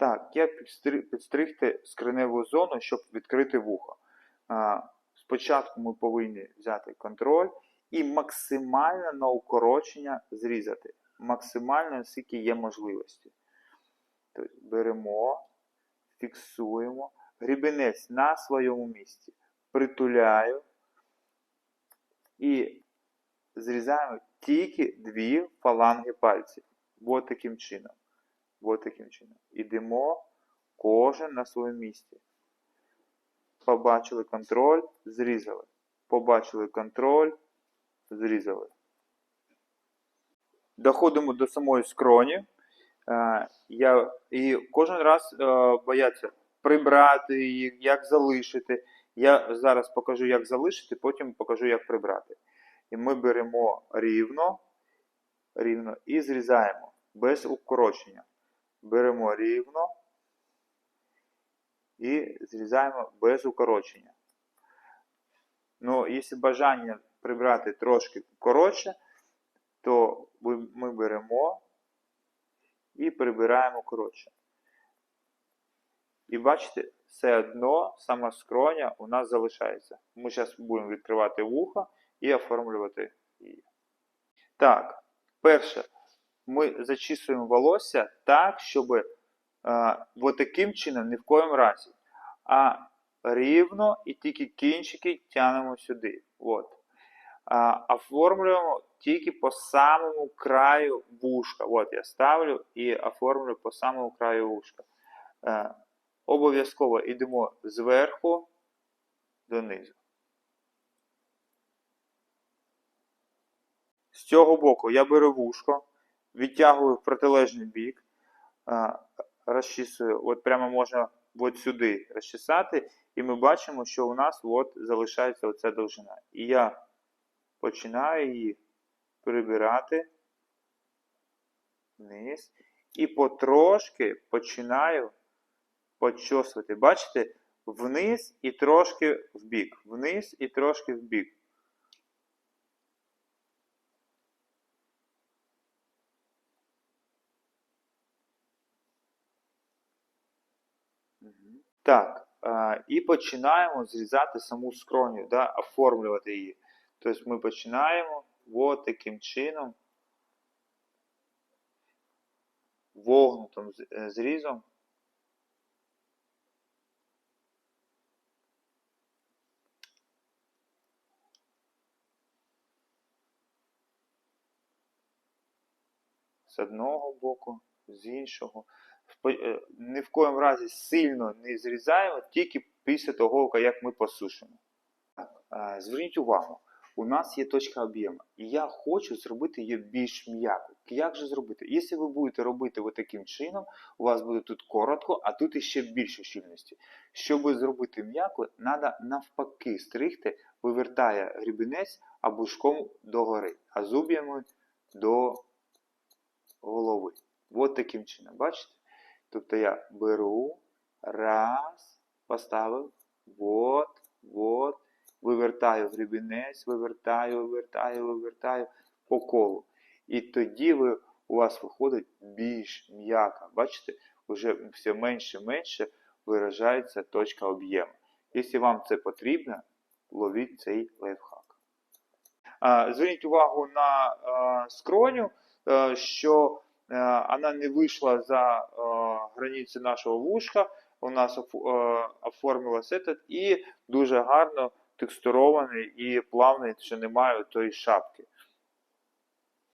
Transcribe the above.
Так, як підстригти скриневу зону, щоб відкрити вухо? Спочатку ми повинні взяти контроль і максимально на укорочення зрізати. Максимально, наскільки є можливості. Тобто беремо, фіксуємо, грібінець на своєму місці. Притуляю і зрізаємо тільки дві фаланги пальців. Ось таким чином. Ось таким чином. Ідемо кожен на своєму місці. Побачили контроль, зрізали. Побачили контроль, зрізали. Доходимо до самої скроні. Е, я, і кожен раз е, бояться прибрати її, як залишити. Я зараз покажу, як залишити, потім покажу, як прибрати. І ми беремо рівно, рівно і зрізаємо без укорочення. Беремо рівно і зрізаємо без укорочення. Ну, якщо бажання прибрати трошки коротше, то ми беремо і прибираємо коротше. І бачите, все одно сама скроня у нас залишається. Ми зараз будемо відкривати вухо і оформлювати її. Так, перше, ми зачісуємо волосся так, щоб от таким чином ні в коєму разі. А рівно і тільки кінчики тягнемо сюди. От. А, оформлюємо тільки по самому краю вушка. От я ставлю і оформлю по самому краю вушка. Е, обов'язково йдемо зверху донизу. З цього боку я беру вушко, відтягую в протилежний бік, розчісую, от прямо можна от сюди розчесати, і ми бачимо, що у нас от залишається оця довжина. І я починаю її прибирати вниз і потрошки починаю почосувати. Бачите, вниз і трошки вбік, вниз і трошки вбік. Так, а, і починаємо зрізати саму скроню, да, оформлювати її. Тобто ми починаємо от таким чином, вогнутим е, зрізом. З одного боку, з іншого. Е, Ні в коєму разі сильно не зрізаємо, тільки після того, як ми посушимо. Е, Зверніть увагу, у нас є точка об'єму, і я хочу зробити її більш м'якою. Як же зробити? Якщо ви будете робити от таким чином, у вас буде тут коротко, а тут іще більше щільності. Щоб зробити м'яко, треба навпаки стригти, вивертає грібінець абушком догори, а зуб'ями до голови. От таким чином, бачите? Тобто я беру, раз, поставив, вот, вот, вивертаю гребінець, вивертаю, вивертаю, вивертаю по колу. І тоді ви, у вас виходить більш м'яка. Бачите, вже все менше і менше виражається точка об'єму. Якщо вам це потрібно, ловіть цей лайфхак. Зверніть увагу на скроню, е, що е, вона не вийшла за е, границі нашого вушка, у нас оф- е, оформилась этот, і дуже гарно текстурований і плавний, що немає тої шапки.